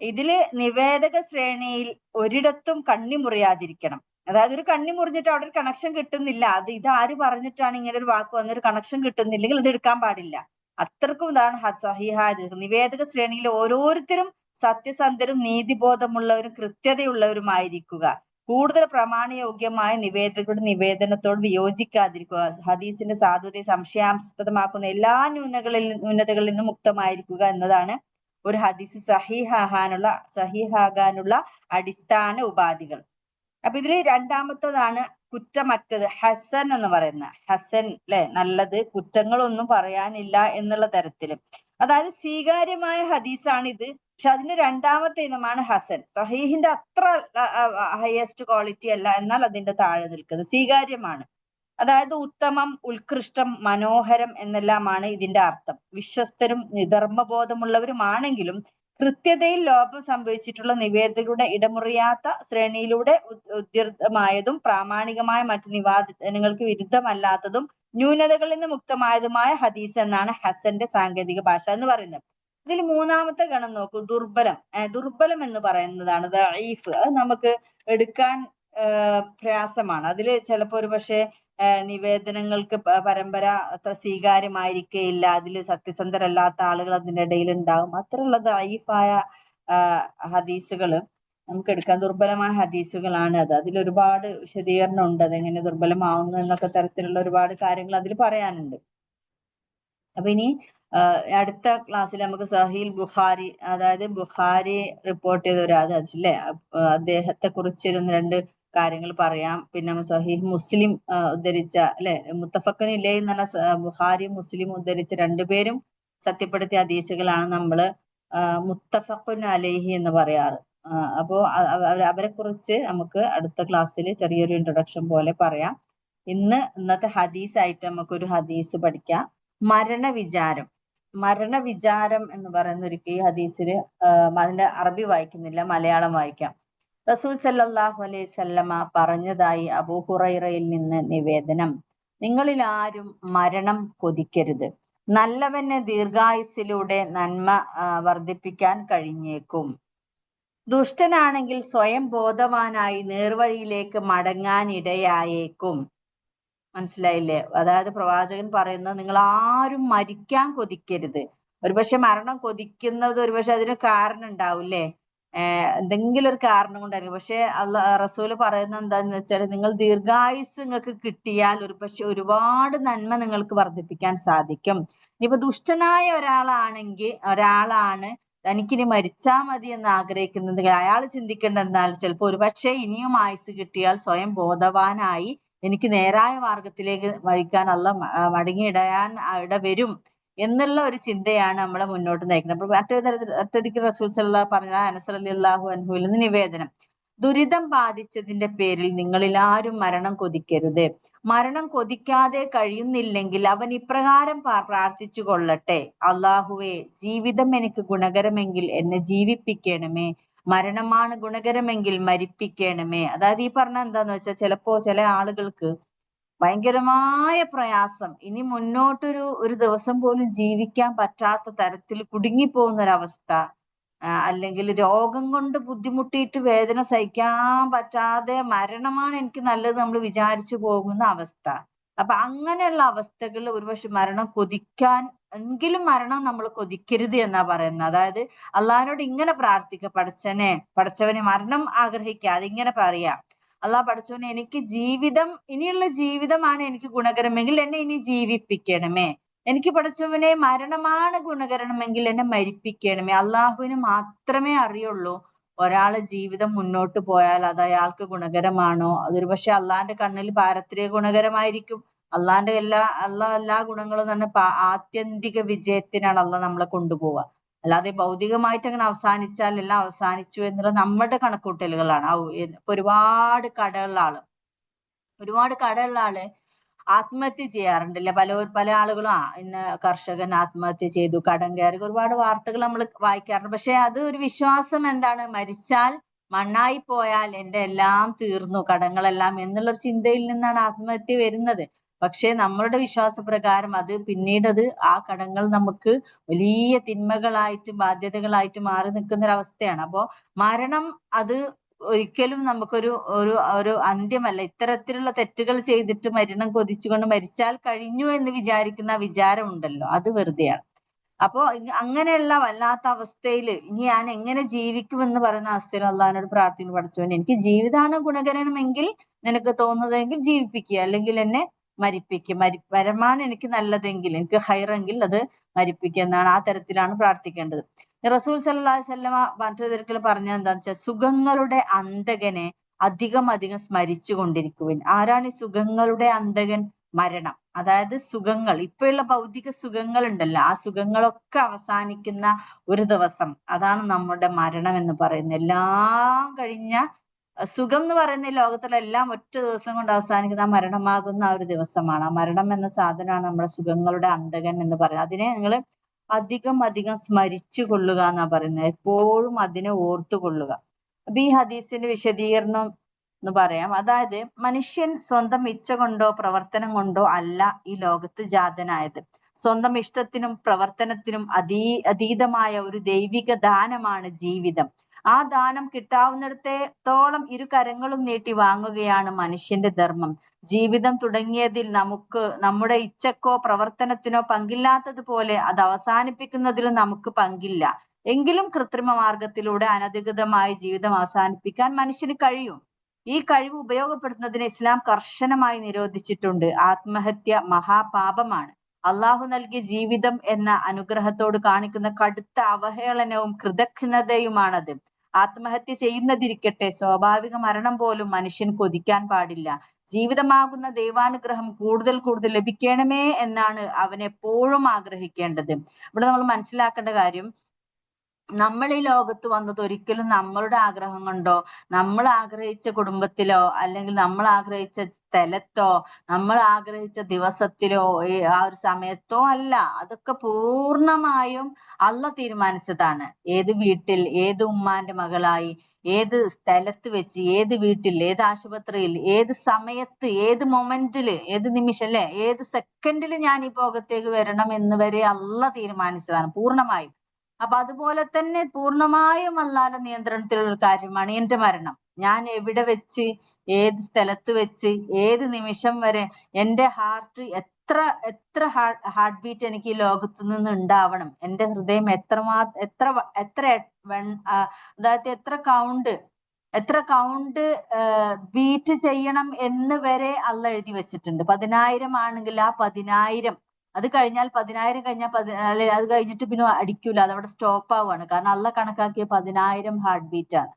[SPEAKER 1] ഇതിൽ നിവേദക ശ്രേണിയിൽ ഒരിടത്തും കണ്ണി മുറിയാതിരിക്കണം. അതായത് ഒരു കണ്ണി മുറിഞ്ഞിട്ട് അവിടെ ഒരു കണക്ഷൻ കിട്ടുന്നില്ല. അത് ഇത് ആര് പറഞ്ഞിട്ടാണ് ഇങ്ങനെ ഒരു വാക്ക് വന്ന ഒരു കണക്ഷൻ കിട്ടുന്നില്ലെങ്കിൽ ഇത് എടുക്കാൻ പാടില്ല. അത്രക്കും ഇതാണ് സഹീഹായത്. നിവേദക ശ്രേണിയിൽ ഓരോരുത്തരും സത്യസന്ധരും നീതിബോധമുള്ളവരും കൃത്യതയുള്ളവരുമായിരിക്കുക. കൂടുതൽ പ്രമാണയോഗ്യമായ നിവേദകരുടെ നിവേദനത്തോട് വിയോജിക്കാതിരിക്കുക. ഹദീസിന്റെ സാധുതയെ സംശയാസ്പദമാക്കുന്ന എല്ലാ ന്യൂനകളിൽ ന്യൂനതകളിൽ നിന്നും മുക്തമായിരിക്കുക എന്നതാണ് ഒരു ഹദീസ് സഹിഹാനുള്ള സഹിഹാകാനുള്ള അടിസ്ഥാന ഉപാധികൾ. അപ്പൊ ഇതിൽ രണ്ടാമത്തതാണ് കുറ്റമറ്റത് ഹസൻ എന്ന് പറയുന്ന. ഹസൻ അല്ലെ നല്ലത് കുറ്റങ്ങളൊന്നും പറയാനില്ല എന്നുള്ള തരത്തിൽ. അതായത് സ്വീകാര്യമായ ഹദീസാണ് ഇത് പക്ഷെ അതിന്റെ രണ്ടാമത്തെ ഇനമാണ് ഹസൻ. സഹീഹിന്റെ അത്ര ഹയസ്റ്റ് ക്വാളിറ്റി അല്ല എന്നാൽ അതിന്റെ താഴെ നിൽക്കുന്നത്. സ്വീകാര്യമാണ്. അതായത് ഉത്തമം ഉത്കൃഷ്ടം മനോഹരം എന്നെല്ലാമാണ് ഇതിന്റെ അർത്ഥം. വിശ്വസ്തരും നിധർമ്മബോധമുള്ളവരുമാണെങ്കിലും കൃത്യതയിൽ ലോപം സംഭവിച്ചിട്ടുള്ള നിവേദകരുടെ ഇടമുറിയാത്ത ശ്രേണിയിലൂടെ ഉദ്- പ്രാമാണികമായ മറ്റു നിവാദനങ്ങൾക്ക് വിരുദ്ധമല്ലാത്തതും ന്യൂനതകളിൽ നിന്ന് മുക്തമായതുമായ ഹദീസ് എന്നാണ് ഹസന്റെ സാങ്കേതിക ഭാഷ എന്ന് പറയുന്നത്. ഇതിൽ മൂന്നാമത്തെ ഗണം നോക്കൂ. ദുർബലം. ദുർബലം എന്ന് പറയുന്നതാണ് ദഈഫ് അത് നമുക്ക് എടുക്കാൻ പ്രയാസമാണ്. അതിൽ ചിലപ്പോ ഒരു പക്ഷേ നിവേദനങ്ങൾക്ക് പരമ്പര അത്ര സ്വീകാര്യമായിരിക്കുകയില്ല അതിൽ സത്യസന്ധരല്ലാത്ത ആളുകൾ അതിന്റെ ഇടയിൽ ഉണ്ടാവും. അത്രയുള്ള ദൈഫായ ഹദീസുകൾ നമുക്ക് എടുക്കാൻ ദുർബലമായ ഹദീസുകളാണ് അത്. അതിൽ ഒരുപാട് വിശദീകരണം ഉണ്ട്. അതെങ്ങനെ ദുർബലമാവുന്നു എന്നൊക്കെ തരത്തിലുള്ള ഒരുപാട് കാര്യങ്ങൾ അതിൽ പറയാനുണ്ട്. അപ്പൊ ഇനി അടുത്ത ക്ലാസ്സിൽ നമുക്ക് സഹീൽ ബുഖാരി അതായത് ബുഖാരി റിപ്പോർട്ട് ചെയ്ത ഒരാൾ അല്ലേ? അദ്ദേഹത്തെ കുറിച്ച് ഒന്ന് രണ്ട് കാര്യങ്ങൾ പറയാം. പിന്നെ സഹീൽ മുസ്ലിം ഉദ്ധരിച്ച അല്ലെ? മുത്തഫക്കൻ ഇല്ലേ എന്ന് പറഞ്ഞ ബുഹാരി മുസ്ലിം ഉദ്ധരിച്ച രണ്ടുപേരും സത്യപ്പെടുത്തിയ ഹദീസുകളാണ് നമ്മൾ മുത്തഫക്കുൻ അലൈഹി എന്ന് പറയാറ്. അപ്പോ അവരെ കുറിച്ച് നമുക്ക് അടുത്ത ക്ലാസ്സിൽ ചെറിയൊരു ഇൻട്രൊഡക്ഷൻ പോലെ പറയാം. ഇന്ന് ഇന്നത്തെ ഹദീസ് ആയിട്ട് നമുക്കൊരു ഹദീസ് പഠിക്കാം. മരണവിചാരം. മരണവിചാരം എന്ന് പറയുന്ന ഒരു ഈ ഹദീസിൽ അതിന്റെ അറബി വായിക്കുന്നില്ല മലയാളം വായിക്കാം. റസൂൽ സല്ലല്ലാഹു അലൈഹി സല്ലമ പറഞ്ഞതായി അബൂ ഹുറൈറയിൽ നിന്ന് നിവേദനം. നിങ്ങളിൽ ആരും മരണം കൊതിക്കരുത്. നല്ലവനെ ദീർഘായുസ്സിലൂടെ നന്മ വർദ്ധിപ്പിക്കാൻ കഴിഞ്ഞേക്കും. ദുഷ്ടനാണെങ്കിൽ സ്വയം ബോധവാനായി നേർവഴിയിലേക്ക് മടങ്ങാൻ ഇടയായേക്കും മനസ്സിലായില്ലേ? അതായത് പ്രവാചകൻ പറയുന്നത് നിങ്ങൾ ആരും മരിക്കാൻ കൊതിക്കരുത്. ഒരുപക്ഷെ മരണം കൊതിക്കുന്നത് ഒരുപക്ഷെ അതിന് കാരണം ഉണ്ടാവില്ലേ? എന്തെങ്കിലും ഒരു കാരണം കൊണ്ടായിരിക്കും. പക്ഷെ അല്ല റസൂൽ പറയുന്നത് എന്താന്ന് വെച്ചാൽ നിങ്ങൾ ദീർഘായുസ് നിങ്ങൾക്ക് കിട്ടിയാൽ ഒരു പക്ഷെ ഒരുപാട് നന്മ നിങ്ങൾക്ക് വർദ്ധിപ്പിക്കാൻ സാധിക്കും. ഇനിയിപ്പോ ദുഷ്ടനായ ഒരാളാണെങ്കിൽ ഒരാളാണ് തനിക്കിനി മരിച്ചാ മതി എന്ന് ആഗ്രഹിക്കുന്നത്. അയാൾ ചിന്തിക്കേണ്ട എന്നാൽ ചിലപ്പോ ഒരുപക്ഷെ ഇനിയും ആയുസ് കിട്ടിയാൽ സ്വയം ബോധവാനായി എനിക്ക് നേരായ മാർഗത്തിലേക്ക് വഴിക്കാൻ അല്ല മടങ്ങിയിടയാൻ ഇട വരും എന്നുള്ള ഒരു ചിന്തയാണ് നമ്മളെ മുന്നോട്ട് നയിക്കുന്നത്. അപ്പൊ മറ്റൊരു തരത്തിൽ ഒറ്റയ്ക്ക് റസൂൽ സല്ലല്ലാഹു പറഞ്ഞ അനസ് റളിയല്ലാഹു അൻഹുവിൽ നിന്ന് നിവേദനം. ദുരിതം ബാധിച്ചതിന്റെ പേരിൽ നിങ്ങളിൽ ആരും മരണം കൊതിക്കരുത്. മരണം കൊതിക്കാതെ കഴിയുന്നില്ലെങ്കിൽ അവൻ ഇപ്രകാരം പ്രാർത്ഥിച്ചു കൊള്ളട്ടെ അള്ളാഹുവേ ജീവിതം എനിക്ക് ഗുണകരമെങ്കിൽ എന്നെ ജീവിപ്പിക്കണമേ. മരണമാണ് ഗുണകരമെങ്കിൽ മരിപ്പിക്കണമേ. അതായത് ഈ പറഞ്ഞ എന്താന്ന് വെച്ചാൽ ചിലപ്പോ ചില ആളുകൾക്ക് ഭയങ്കരമായ പ്രയാസം. ഇനി മുന്നോട്ടൊരു ഒരു ദിവസം പോലും ജീവിക്കാൻ പറ്റാത്ത തരത്തിൽ കുടുങ്ങിപ്പോകുന്ന ഒരവസ്ഥ അല്ലെങ്കിൽ രോഗം കൊണ്ട് ബുദ്ധിമുട്ടിയിട്ട് വേദന സഹിക്കാൻ പറ്റാതെ മരണമാണ് എനിക്ക് നല്ലത് നമ്മൾ വിചാരിച്ചു പോകുന്ന അവസ്ഥ. അപ്പൊ അങ്ങനെയുള്ള അവസ്ഥകളിൽ ഒരുപക്ഷെ മരണം കൊതിക്കാൻ എങ്കിലും മരണം നമ്മൾ കൊതിക്കരുത് എന്നാ പറയുന്നത്. അതായത് അള്ളഹാനോട് ഇങ്ങനെ പ്രാർത്ഥിക്ക പഠിച്ചനെ പടച്ചവനെ മരണം ആഗ്രഹിക്കാതെ ഇങ്ങനെ പറയാ. അള്ളാഹ് പഠിച്ചവനെ എനിക്ക് ജീവിതം ഇനിയുള്ള ജീവിതമാണ് എനിക്ക് ഗുണകരമെങ്കിൽ എന്നെ ഇനി ജീവിപ്പിക്കണമേ. എനിക്ക് പഠിച്ചവനെ മരണമാണ് ഗുണകരമെങ്കിൽ എന്നെ മരിപ്പിക്കണമേ. അള്ളാഹുവിന് മാത്രമേ അറിയുള്ളൂ ഒരാളെ ജീവിതം മുന്നോട്ട് പോയാൽ അത് അയാൾക്ക് ഗുണകരമാണോ? അതൊരു പക്ഷെ അള്ളാഹിന്റെ കണ്ണിൽ പാരത്രിക ഗുണകരമായിരിക്കും. അള്ളാന്റെ എല്ലാ അള്ള എല്ലാ ഗുണങ്ങളും തന്നെ ആത്യന്തിക വിജയത്തിനാണ് അള്ള നമ്മളെ കൊണ്ടുപോവുക. അല്ലാതെ ഭൗതികമായിട്ട് അങ്ങനെ അവസാനിച്ചാൽ എല്ലാം അവസാനിച്ചു എന്നുള്ള നമ്മുടെ കണക്കൂട്ടലുകളാണ്. ഒരുപാട് കടയുള്ള ആൾ. ഒരുപാട് കടയുള്ള ആൾ ആത്മഹത്യ ചെയ്യാറുണ്ടല്ലേ പല പല ആളുകളും ആ ഇന്ന കർഷകൻ ആത്മഹത്യ ചെയ്തു കടം കയറി ഒരുപാട് വാർത്തകൾ നമ്മൾ വായിക്കാറുണ്ട്. പക്ഷെ അത് ഒരു വിശ്വാസം എന്താണ്? മരിച്ചാൽ മണ്ണായി പോയാൽ എന്റെ എല്ലാം തീർന്നു കടങ്ങളെല്ലാം എന്നുള്ള ഒരു ചിന്തയിൽ നിന്നാണ് ആത്മഹത്യ വരുന്നത്. പക്ഷെ നമ്മളുടെ വിശ്വാസപ്രകാരം അത് പിന്നീട് അത് ആ കടങ്ങൾ നമുക്ക് വലിയ തിന്മകളായിട്ടും ബാധ്യതകളായിട്ട് മാറി നിൽക്കുന്ന ഒരു അവസ്ഥയാണ് അപ്പോ മരണം അത് ഒരിക്കലും നമുക്കൊരു ഒരു ഒരു അന്ത്യമല്ല. ഇത്തരത്തിലുള്ള തെറ്റുകൾ ചെയ്തിട്ട് മരണം കൊതിച്ചുകൊണ്ട് മരിച്ചാൽ കഴിഞ്ഞു എന്ന് വിചാരിക്കുന്ന വിചാരം ഉണ്ടല്ലോ. അത് വെറുതെയാണ്. അപ്പോ അങ്ങനെയുള്ള വല്ലാത്ത അവസ്ഥയിൽ ഇനി ഞാൻ എങ്ങനെ ജീവിക്കുമെന്ന് പറയുന്ന അവസ്ഥയിൽ അള്ളാഹിനോട് പ്രാർത്ഥിക്കുന്നു. പഠിച്ചവൻ എനിക്ക് ജീവിതമാണ് ഗുണകരമെങ്കിൽ നിനക്ക് തോന്നുന്നതെങ്കിൽ ജീവിപ്പിക്കുക. അല്ലെങ്കിൽ എന്നെ മരിപ്പിക്കുക മരി മരമാണ് എനിക്ക് നല്ലതെങ്കിൽ എനിക്ക് ഹൈറെങ്കിൽ അത് മരിപ്പിക്കുക എന്നാണ് ആ തരത്തിലാണ് പ്രാർത്ഥിക്കേണ്ടത്. റസൂൽ സല്ലല്ലാഹു അലൈഹി വസല്ലമ മറ്റൊരു തരത്തിൽ പറഞ്ഞത് എന്താണെന്ന് വെച്ചാൽ സുഖങ്ങളുടെ അന്തകനെ അധികം അധികം സ്മരിച്ചു കൊണ്ടിരിക്കുവിൻ. ആരാണ് ഈ സുഖങ്ങളുടെ അന്തകൻ മരണം. അതായത് സുഖങ്ങൾ. ഇപ്പോഴുള്ള ഭൗതിക സുഖങ്ങൾ ഉണ്ടല്ലോ ആ സുഖങ്ങളൊക്കെ അവസാനിക്കുന്ന ഒരു ദിവസം. അതാണ് നമ്മുടെ മരണം എന്ന് പറയുന്നത്. എല്ലാം കഴിഞ്ഞ സുഖം എന്ന് പറയുന്ന ഈ ലോകത്തിലെ എല്ലാം ഒറ്റ ദിവസം കൊണ്ട് അവസാനിക്കുന്ന മരണമാകുന്ന ആ ഒരു ദിവസമാണ്. ആ മരണം എന്ന സാധനമാണ് നമ്മുടെ സുഖങ്ങളുടെ അന്തകൻ എന്ന് പറയുന്നത്. അതിനെ നിങ്ങൾ അധികം അധികം സ്മരിച്ചു കൊള്ളുക എന്നാ പറയുന്നത്. എപ്പോഴും അതിനെ ഓർത്തു കൊള്ളുക. അപ്പൊ ഈ ഹദീസിന്റെ വിശദീകരണം എന്ന് പറയാം. അതായത് മനുഷ്യൻ സ്വന്തം ഇച്ഛ കൊണ്ടോ പ്രവർത്തനം കൊണ്ടോ അല്ല ഈ ലോകത്ത് ജാതനായത്. സ്വന്തം ഇഷ്ടത്തിനും പ്രവർത്തനത്തിനും അതീ അതീതമായ ഒരു ദൈവിക ദാനമാണ് ജീവിതം. ആ ദാനം കിട്ടാവുന്നിടത്തോളം ഇരു കരങ്ങളും നീട്ടി വാങ്ങുകയാണ് മനുഷ്യന്റെ ധർമ്മം. ജീവിതം തുടങ്ങിയതിൽ നമുക്ക് നമ്മുടെ ഇച്ഛക്കോ പ്രവർത്തനത്തിനോ പങ്കില്ലാത്തതുപോലെ അത് അവസാനിപ്പിക്കുന്നതിലും നമുക്ക് പങ്കില്ല. എങ്കിലും കൃത്രിമ മാർഗത്തിലൂടെ അനധികൃതമായി ജീവിതം അവസാനിപ്പിക്കാൻ മനുഷ്യന് കഴിയും. ഈ കഴിവ് ഉപയോഗപ്പെടുത്തുന്നതിന് ഇസ്ലാം കർശനമായി നിരോധിച്ചിട്ടുണ്ട്. ആത്മഹത്യ മഹാപാപമാണ്. അള്ളാഹു നൽകിയ ജീവിതം എന്ന അനുഗ്രഹത്തോട് കാണിക്കുന്ന കടുത്ത അവഹേളനവും കൃതജ്ഞതയുമാണത്. ആത്മഹത്യ ചെയ്യുന്നതിരിക്കട്ടെ. സ്വാഭാവിക മരണം പോലും മനുഷ്യൻ കൊതിക്കാൻ പാടില്ല. ജീവിതമാകുന്ന ദൈവാനുഗ്രഹം കൂടുതൽ കൂടുതൽ ലഭിക്കണമേ എന്നാണ് അവൻ എപ്പോഴും ആഗ്രഹിക്കേണ്ടത്. ഇവിടെ നമ്മൾ മനസ്സിലാക്കേണ്ട കാര്യം നമ്മൾ ഈ ലോകത്ത് വന്നത് ഒരിക്കലും നമ്മളുടെ ആഗ്രഹം കൊണ്ടോ നമ്മൾ ആഗ്രഹിച്ച കുടുംബത്തിലോ അല്ലെങ്കിൽ നമ്മൾ ആഗ്രഹിച്ച സ്ഥലത്തോ നമ്മൾ ആഗ്രഹിച്ച ദിവസത്തിലോ ആ ഒരു സമയത്തോ അല്ല. അതൊക്കെ പൂർണമായും അല്ല തീരുമാനിച്ചതാണ്. ഏത് വീട്ടിൽ ഏത് ഉമ്മാന്റെ മകളായി ഏത് സ്ഥലത്ത് വെച്ച് ഏത് വീട്ടിൽ ഏത് ആശുപത്രിയിൽ ഏത് സമയത്ത് ഏത് മൊമെന്റിൽ ഏത് നിമിഷം അല്ലെ? ഏത് സെക്കൻഡിൽ ഞാൻ ഈ ലോകത്തേക്ക് വരണം എന്ന് വരെ അല്ല തീരുമാനിച്ചതാണ് പൂർണമായും. അപ്പൊ അതുപോലെ തന്നെ പൂർണമായും അല്ലാതെ നിയന്ത്രണത്തിലുള്ള കാര്യമാണ് എന്റെ മരണം. ഞാൻ എവിടെ വെച്ച് ഏത് സ്ഥലത്ത് വെച്ച് ഏത് നിമിഷം വരെ എന്റെ ഹാർട്ട് എത്ര എത്ര ഹാർട്ട് ബീറ്റ് എനിക്ക് ഈ ലോകത്ത് നിന്ന് ഉണ്ടാവണം? എന്റെ ഹൃദയം എത്രമാ എത്ര എത്ര അതായത് എത്ര കൗണ്ട് എത്ര കൗണ്ട് ബീറ്റ് ചെയ്യണം എന്ന് വരെ അല്ല എഴുതി വെച്ചിട്ടുണ്ട്. പതിനായിരം ആണെങ്കിൽ ആ പതിനായിരം അത് കഴിഞ്ഞാൽ പതിനായിരം കഴിഞ്ഞാൽ പതി അല്ലെ അത് കഴിഞ്ഞിട്ട് പിന്നെ അടിക്കൂല. അതവിടെ സ്റ്റോപ്പ് ആവുകയാണ് കാരണം അള്ള കണക്കാക്കിയ പതിനായിരം ഹാർട്ട് ബീറ്റ് ആണ്.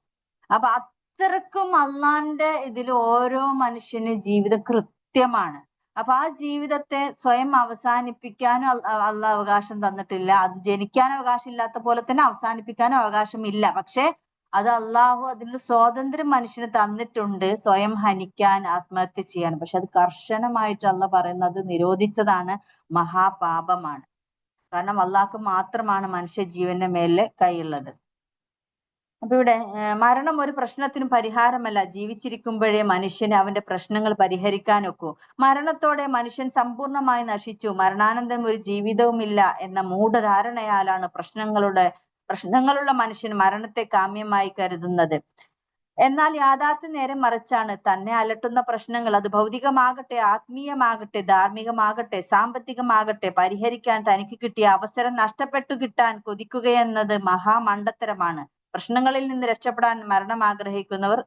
[SPEAKER 1] അപ്പൊ അത്രക്കും അള്ളാന്റെ ഇതിൽ ഓരോ മനുഷ്യന് ജീവിതം കൃത്യമാണ്. അപ്പൊ ആ ജീവിതത്തെ സ്വയം അവസാനിപ്പിക്കാനും അള്ള അവകാശം തന്നിട്ടില്ല. അത് ജനിക്കാൻ അവകാശം ഇല്ലാത്ത പോലെ തന്നെ അവസാനിപ്പിക്കാനും അവകാശമില്ല പക്ഷെ അത് അള്ളാഹു അതിനുള്ള സ്വാതന്ത്ര്യം മനുഷ്യന് തന്നിട്ടുണ്ട്. സ്വയം ഹനിക്കാൻ ആത്മഹത്യ ചെയ്യാൻ പക്ഷെ അത് കർശനമായിട്ട് അള്ള പറയുന്നത് നിരോധിച്ചതാണ് മഹാപാപമാണ്. കാരണം അള്ളാഹ്ക്ക് മാത്രമാണ് മനുഷ്യ ജീവന്റെ മേലെ കൈയുള്ളത്. അപ്പൊ ഇവിടെ മരണം ഒരു പ്രശ്നത്തിനും പരിഹാരമല്ല. ജീവിച്ചിരിക്കുമ്പോഴേ മനുഷ്യന് അവന്റെ പ്രശ്നങ്ങൾ പരിഹരിക്കാനൊക്കൂ. മരണത്തോടെ മനുഷ്യൻ സമ്പൂർണമായി നശിച്ചു. മരണാനന്തരം ഒരു ജീവിതവുമില്ല എന്ന മൂഢധാരണയാലാണ് പ്രശ്നങ്ങളുടെ പ്രശ്നങ്ങളുള്ള മനുഷ്യൻ മരണത്തെ കാമ്യമായി കരുതുന്നത്. എന്നാൽ യാഥാർത്ഥ്യ നേരെ മറിച്ചാണ് തന്നെ അലട്ടുന്ന പ്രശ്നങ്ങൾ അത് ഭൗതികമാകട്ടെ ആത്മീയമാകട്ടെ ധാർമ്മികമാകട്ടെ സാമ്പത്തികമാകട്ടെ പരിഹരിക്കാൻ തനിക്ക് കിട്ടിയ അവസരം നഷ്ടപ്പെട്ടു കിട്ടാൻ കൊതിക്കുകയെന്നത് മഹാമണ്ടത്തരമാണ്. പ്രശ്നങ്ങളിൽ നിന്ന് രക്ഷപ്പെടാൻ മരണം ആഗ്രഹിക്കുന്നവർ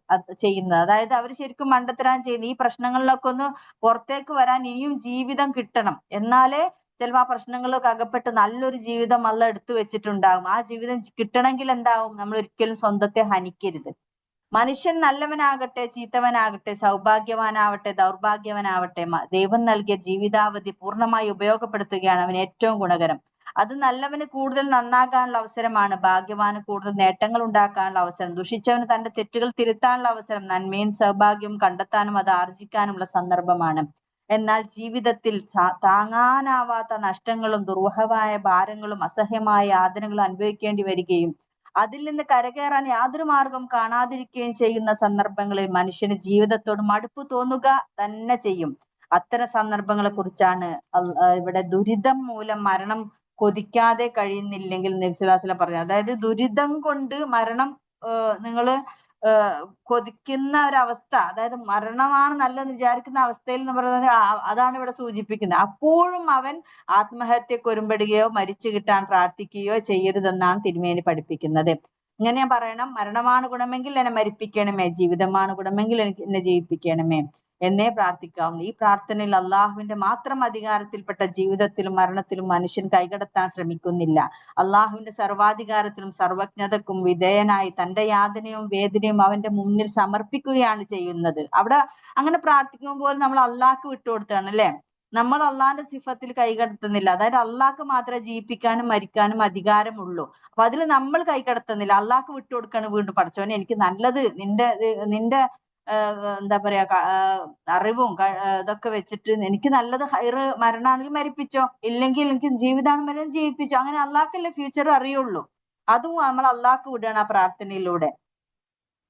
[SPEAKER 1] ചെയ്യുന്നത്. അതായത് അവർ ശരിക്കും മണ്ടത്തരാൻ ചെയ്യുന്നത് ഈ പ്രശ്നങ്ങളിലൊക്കെ ഒന്ന് പുറത്തേക്ക് വരാൻ ഇനിയും ജീവിതം കിട്ടണം. എന്നാലേ ചിലപ്പോൾ ആ പ്രശ്നങ്ങളിലൊക്കെ അകപ്പെട്ട് നല്ലൊരു ജീവിതം അല്ല എടുത്തു വെച്ചിട്ടുണ്ടാകും ആ ജീവിതം കിട്ടണമെങ്കിൽ എന്താവും? നമ്മൾ ഒരിക്കലും സ്വന്തത്തെ ഹനിക്കരുത്. മനുഷ്യൻ നല്ലവനാകട്ടെ ചീത്തവനാകട്ടെ സൗഭാഗ്യവാനാവട്ടെ ദൗർഭാഗ്യവനാവട്ടെ ദൈവം നൽകിയ ജീവിതാവധി പൂർണമായി ഉപയോഗപ്പെടുത്തുകയാണ് അവന് ഏറ്റവും ഗുണകരം. അത് നല്ലവന് കൂടുതൽ നന്നാകാനുള്ള അവസരമാണ് ഭാഗ്യവാന് കൂടുതൽ നേട്ടങ്ങൾ ഉണ്ടാക്കാനുള്ള അവസരം ദുഷിച്ചവന് തന്റെ തെറ്റുകൾ തിരുത്താനുള്ള അവസരം നന്മയും സൗഭാഗ്യവും കണ്ടെത്താനും അത് ആർജിക്കാനുമുള്ള സന്ദർഭമാണ്. എന്നാൽ ജീവിതത്തിൽ താങ്ങാനാവാത്ത നഷ്ടങ്ങളും ദുർവഹമായ ഭാരങ്ങളും അസഹ്യമായ യാതനകളും അനുഭവിക്കേണ്ടി വരികയും അതിൽ നിന്ന് കരകയറാൻ യാതൊരു മാർഗം കാണാതിരിക്കുകയും ചെയ്യുന്ന സന്ദർഭങ്ങളിൽ മനുഷ്യന് ജീവിതത്തോട് മടുപ്പ് തോന്നുക തന്നെ ചെയ്യും. അത്തരം സന്ദർഭങ്ങളെ കുറിച്ചാണ് ഇവിടെ ദുരിതം മൂലം മരണം കൊതിക്കാതെ കഴിയുന്നില്ലെങ്കിൽ നബ്സുലാസില പറഞ്ഞു അതായത് ദുരിതം കൊണ്ട് മരണം നിങ്ങൾ കൊതിക്കുന്ന ഒരവസ്ഥ അതായത് മരണമാണ് നല്ലതെന്ന് വിചാരിക്കുന്ന അവസ്ഥയിൽ എന്ന് പറയുന്നത് അതാണ് ഇവിടെ സൂചിപ്പിക്കുന്നത്. അപ്പോഴും അവൻ ആത്മഹത്യക്ക് ഒരുമ്പെടുകയോ മരിച്ചു കിട്ടാൻ പ്രാർത്ഥിക്കുകയോ ചെയ്യരുതെന്നാണ് തിരുമേനി പഠിപ്പിക്കുന്നത്. ഇങ്ങനെ പറയണം മരണമാണ് ഗുണമെങ്കിൽ എന്നെ മരിപ്പിക്കണമേ ജീവിതമാണ് ഗുണമെങ്കിൽ എനിക്ക് എന്നെ ജീവിപ്പിക്കണമേ. എന്നേ പ്രാർത്ഥിക്കാവുന്ന. ഈ പ്രാർത്ഥനയിൽ അള്ളാഹുവിന്റെ മാത്രം അധികാരത്തിൽപ്പെട്ട ജീവിതത്തിലും മരണത്തിലും മനുഷ്യൻ കൈകടത്താൻ ശ്രമിക്കുന്നില്ല. അള്ളാഹുവിന്റെ സർവാധികാരത്തിലും സർവജ്ഞതക്കും വിധേയനായി തന്റെ യാതനയും വേദനയും അവന്റെ മുന്നിൽ സമർപ്പിക്കുകയാണ് ചെയ്യുന്നത്. അവിടെ അങ്ങനെ പ്രാർത്ഥിക്കുമ്പോൾ നമ്മൾ അള്ളാഹ്ക്ക് വിട്ടുകൊടുത്താണ് അല്ലെ? നമ്മൾ അള്ളാഹിന്റെ സിഫത്തിൽ കൈകടത്തുന്നില്ല. അതായത് അള്ളാഹ്ക്ക് മാത്രമേ ജീവിപ്പിക്കാനും മരിക്കാനും അധികാരമുള്ളൂ. അപ്പൊ അതിൽ നമ്മൾ കൈകടത്തുന്നില്ല. അള്ളാഹ്ക്ക് വിട്ടുകൊടുക്കാണ് വീണ്ടും പഠിച്ചോനെ എനിക്ക് നല്ലത് നിന്റെ നിന്റെ എന്താ പറയാ അറിവും ഇതൊക്കെ വെച്ചിട്ട് എനിക്ക് നല്ലത് ഹൈറ് മരണാണെങ്കിൽ മരിപ്പിച്ചോ ഇല്ലെങ്കിൽ എനിക്ക് ജീവിതാണ് മരണം ജീവിപ്പിച്ചോ അങ്ങനെ അള്ളാഹ്ക്കല്ലേ ഫ്യൂച്ചർ അറിയുള്ളൂ. അതും നമ്മൾ അള്ളാഹ്ക്ക് വിടുകയാണ് ആ പ്രാർത്ഥനയിലൂടെ.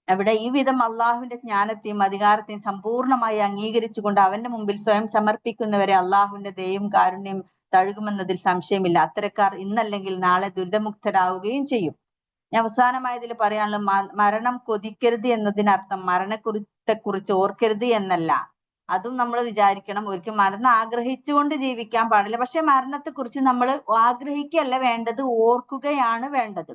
[SPEAKER 1] അവിടെ ഈ വിധം അള്ളാഹുവിന്റെ ജ്ഞാനത്തെയും അധികാരത്തെയും സമ്പൂർണമായി അംഗീകരിച്ചുകൊണ്ട് അവന്റെ മുമ്പിൽ സ്വയം സമർപ്പിക്കുന്നവരെ അള്ളാഹുവിന്റെ ദയവും കാരുണ്യം തഴുകുമെന്നതിൽ സംശയമില്ല. അത്തരക്കാർ ഇന്നല്ലെങ്കിൽ നാളെ ദുരിതമുക്തരാവുകയും ചെയ്യും. ഞാൻ അവസാനമായി ഇതിൽ പറയാനുള്ളത് മരണം കൊതിക്കരുത് എന്നതിനർത്ഥം മരണക്കുറിത്തെ കുറിച്ച് ഓർക്കരുത് എന്നല്ല. അതും നമ്മൾ വിചാരിക്കണം. ഒരിക്കലും മരണം ആഗ്രഹിച്ചുകൊണ്ട് ജീവിക്കാൻ പാടില്ല. പക്ഷെ മരണത്തെ കുറിച്ച് നമ്മൾ ആഗ്രഹിക്കുകയല്ല വേണ്ടത് ഓർക്കുകയാണ് വേണ്ടത്.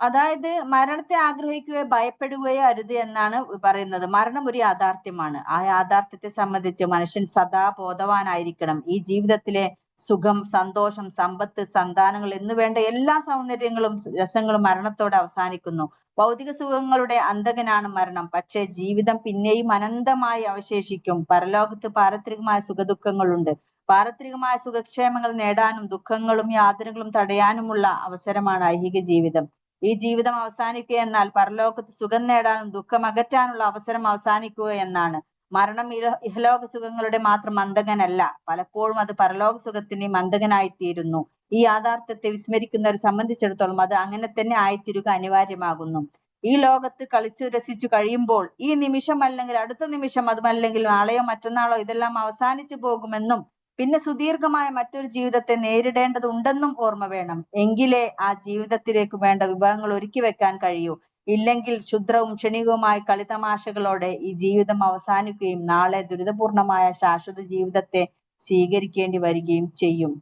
[SPEAKER 1] അതായത് മരണത്തെ ആഗ്രഹിക്കുകയോ ഭയപ്പെടുകയോ അരുത് എന്നാണ് പറയുന്നത്. മരണം ഒരു യാഥാർത്ഥ്യമാണ്. ആ യാഥാർത്ഥ്യത്തെ സംബന്ധിച്ച് മനുഷ്യൻ സദാ ബോധവാനായിരിക്കണം. ഈ ജീവിതത്തിലെ സുഖം സന്തോഷം സമ്പത്ത് സന്താനങ്ങൾ എന്ന് വേണ്ട എല്ലാ സൗന്ദര്യങ്ങളും രസങ്ങളും മരണത്തോടെ അവസാനിക്കുന്നു. ഭൗതിക സുഖങ്ങളുടെ അന്തകനാണ് മരണം. പക്ഷേ ജീവിതം പിന്നെയും അനന്തമായി അവശേഷിക്കും. പരലോകത്ത് പാരത്രികമായ സുഖദുഃഖങ്ങളുണ്ട്. പാരത്രികമായ സുഖക്ഷേമങ്ങൾ നേടാനും ദുഃഖങ്ങളും യാതനകളും തടയാനുമുള്ള അവസരമാണ് ഐഹിക ജീവിതം. ഈ ജീവിതം അവസാനിക്കുക എന്നാൽ പരലോകത്ത് സുഖം നേടാനും ദുഃഖം അകറ്റാനുള്ള അവസരം അവസാനിക്കുക എന്നാണ്. മരണം ഇഹലോക സുഖങ്ങളുടെ മാത്രം മന്ദകനല്ല. പലപ്പോഴും അത് പരലോക സുഖത്തിന്റെ മന്ദകനായി തീരുന്നു ഈ യാഥാർത്ഥ്യത്തെ വിസ്മരിക്കുന്നവരെ സംബന്ധിച്ചിടത്തോളം അത് അങ്ങനെ തന്നെ ആയിത്തീരുക അനിവാര്യമാകുന്നു. ഈ ലോകത്ത് കളിച്ചു രസിച്ചു കഴിയുമ്പോൾ ഈ നിമിഷം അല്ലെങ്കിൽ അടുത്ത നിമിഷം അതുമല്ലെങ്കിൽ നാളെയോ മറ്റന്നാളോ ഇതെല്ലാം അവസാനിച്ചു പോകുമെന്നും പിന്നെ സുദീർഘമായ മറ്റൊരു ജീവിതത്തെ നേരിടേണ്ടതുണ്ടെന്നും ഓർമ്മ വേണം. എങ്കിലേ ആ ജീവിതത്തിലേക്ക് വേണ്ട വിഭവങ്ങൾ ഒരുക്കി വെക്കാൻ കഴിയൂ. ഇല്ലെങ്കിൽ ക്ഷുദ്രവും ക്ഷണികവുമായ കളിതമാശകളോടെ ഈ ജീവിതം അവസാനിക്കുകയും നാളെ ദുരിതപൂർണമായ ശാശ്വത ജീവിതത്തെ സ്വീകരിക്കേണ്ടി വരികയും ചെയ്യും.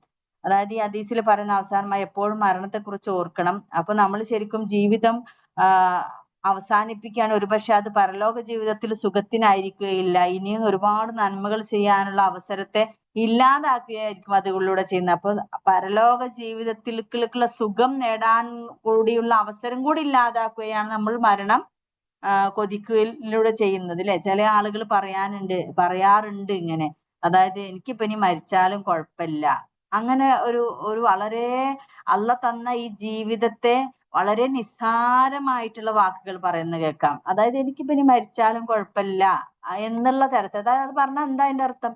[SPEAKER 1] അതായത് ഈ ഹദീസിൽ പറയുന്ന അവസാനമായി എപ്പോഴും മരണത്തെക്കുറിച്ച് ഓർക്കണം. അപ്പൊ നമ്മൾ ശരിക്കും ജീവിതം അവസാനിപ്പിക്കാൻ ഒരുപക്ഷെ അത് പരലോക ജീവിതത്തിൽ സുഖത്തിനായിരിക്കുകയില്ല. ഇനിയും ഒരുപാട് നന്മകൾ ചെയ്യാനുള്ള അവസരത്തെ ഇല്ലാതാക്കുകയായിരിക്കും അതുകളിലൂടെ ചെയ്യുന്നത്. അപ്പൊ പരലോക ജീവിതത്തിലേക്കുള്ള സുഖം നേടാൻ കൂടിയുള്ള അവസരം കൂടി ഇല്ലാതാക്കുകയാണ് നമ്മൾ മരണം കൊതിക്കലിലൂടെ ചെയ്യുന്നത് അല്ലെ? ചില ആളുകൾ പറയാനുണ്ട് പറയാറുണ്ട് ഇങ്ങനെ. അതായത് എനിക്കിപ്പോ ഇനി മരിച്ചാലും കുഴപ്പമില്ല. അങ്ങനെ ഒരു ഒരു വളരെ അല്ല തന്ന ഈ ജീവിതത്തെ വളരെ നിസ്സാരമായിട്ടുള്ള വാക്കുകൾ പറയുന്നത് കേൾക്കാം. അതായത് എനിക്കിപ്പോ ഇനി മരിച്ചാലും കുഴപ്പമില്ല എന്നുള്ള തരത്തിൽ. അതായത് അത് പറഞ്ഞാൽ എന്താ അതിന്റെ അർത്ഥം?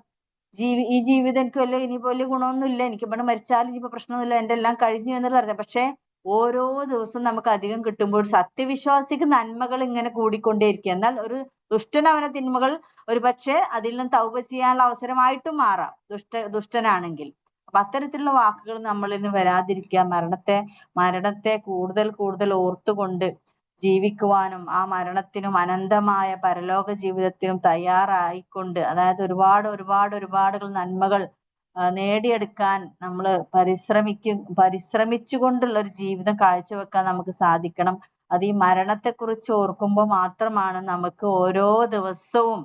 [SPEAKER 1] ജീവി ഈ ജീവിതം എനിക്ക് വലിയ ഇനി വലിയ ഗുണമൊന്നുമില്ല. എനിക്ക് ഇവിടെ മരിച്ചാൽ ഇനിയിപ്പോ പ്രശ്നമൊന്നുമില്ല. എന്റെ എല്ലാം കഴിഞ്ഞു എന്നുള്ള പറഞ്ഞു പക്ഷെ ഓരോ ദിവസവും നമുക്ക് അധികം കിട്ടുമ്പോൾ സത്യവിശ്വാസിക്ക് നന്മകൾ ഇങ്ങനെ കൂടിക്കൊണ്ടേയിരിക്കും. എന്നാൽ ഒരു ദുഷ്ടൻ അവനെ തിന്മകൾ ഒരു പക്ഷേ അതിൽ നിന്ന് തൗബ ചെയ്യാനുള്ള അവസരമായിട്ടും മാറാം. ദുഷ്ട ദുഷ്ടനാണെങ്കിൽ. അപ്പൊ അത്തരത്തിലുള്ള വാക്കുകൾ നമ്മളിൽ നിന്ന് വരാതിരിക്കുക മരണത്തെ മരണത്തെ കൂടുതൽ കൂടുതൽ ഓർത്തുകൊണ്ട് ജീവിക്കുവാനും ആ മരണത്തിനും അനന്തമായ പരലോക ജീവിതത്തിനും തയ്യാറായിക്കൊണ്ട് അതായത് ഒരുപാട് ഒരുപാട് ഒരുപാട് നന്മകൾ നേടിയെടുക്കാൻ നമ്മൾ പരിശ്രമിക്കും പരിശ്രമിച്ചുകൊണ്ടുള്ള ഒരു ജീവിതം കാഴ്ചവെക്കാൻ നമുക്ക് സാധിക്കണം. അത് ഈ മരണത്തെക്കുറിച്ച് ഓർക്കുമ്പോൾ മാത്രമാണ് നമുക്ക് ഓരോ ദിവസവും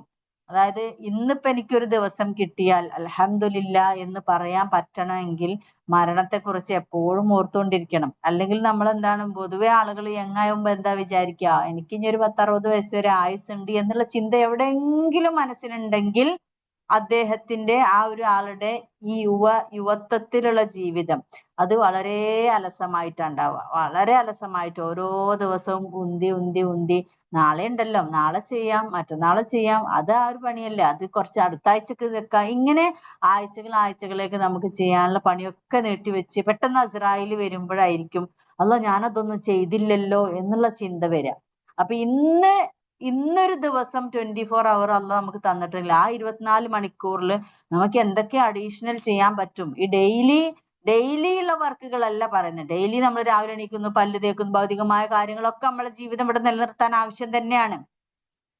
[SPEAKER 1] അതായത് ഇന്നിപ്പോ എനിക്കൊരു ദിവസം കിട്ടിയാൽ അൽഹംദുലില്ല എന്ന് പറയാൻ പറ്റണമെങ്കിൽ മരണത്തെക്കുറിച്ച് എപ്പോഴും ഓർത്തുകൊണ്ടിരിക്കണം. അല്ലെങ്കിൽ നമ്മൾ എന്താണ് പൊതുവെ ആളുകൾ യങ്ങായുമ്പോ എന്താ വിചാരിക്കുക എനിക്ക് ഇനി ഒരു പത്തറുപത് വയസ്സ് വരെ ആയുസ് ഉണ്ട് എന്നുള്ള ചിന്ത എവിടെയെങ്കിലും മനസ്സിലുണ്ടെങ്കിൽ അദ്ദേഹത്തിന്റെ ആ ഒരു ആളുടെ ഈ യുവ യുവത്വത്തിലുള്ള ജീവിതം അത് വളരെ അലസമായിട്ടുണ്ടാവുക. വളരെ അലസമായിട്ട് ഓരോ ദിവസവും ഉന്തി ഉന്തി ഉന്തി നാളെ ഉണ്ടല്ലോ നാളെ ചെയ്യാം മറ്റന്നാളെ ചെയ്യാം അത് ആ ഒരു പണിയല്ല അത് കുറച്ച് അടുത്ത ആഴ്ചക്ക് ഇങ്ങനെ ആഴ്ചകൾ ആഴ്ചകളേക്ക് നമുക്ക് ചെയ്യാനുള്ള പണിയൊക്കെ നീട്ടിവെച്ച് പെട്ടെന്ന് അസ്രായിൽ വരുമ്പോഴായിരിക്കും അല്ല ഞാനതൊന്നും ചെയ്തില്ലല്ലോ എന്നുള്ള ചിന്ത വരിക അപ്പൊ ഇന്ന് ഇന്നൊരു ദിവസം ട്വന്റി ഫോർ അവർ അല്ല നമുക്ക് തന്നിട്ടില്ല ആ ഇരുപത്തിനാല് മണിക്കൂറിൽ നമുക്ക് എന്തൊക്കെ അഡീഷണൽ ചെയ്യാൻ പറ്റും? ഈ ഡെയിലി ഡെയിലി ഉള്ള വർക്കുകളല്ല പറയുന്നത്. ഡെയിലി നമ്മൾ രാവിലെ എണീക്കുന്നു പല്ല് തേക്കുന്നു ഭൗതികമായ കാര്യങ്ങളൊക്കെ നമ്മളെ ജീവിതം ഇവിടെ നിലനിർത്താൻ ആവശ്യം തന്നെയാണ്.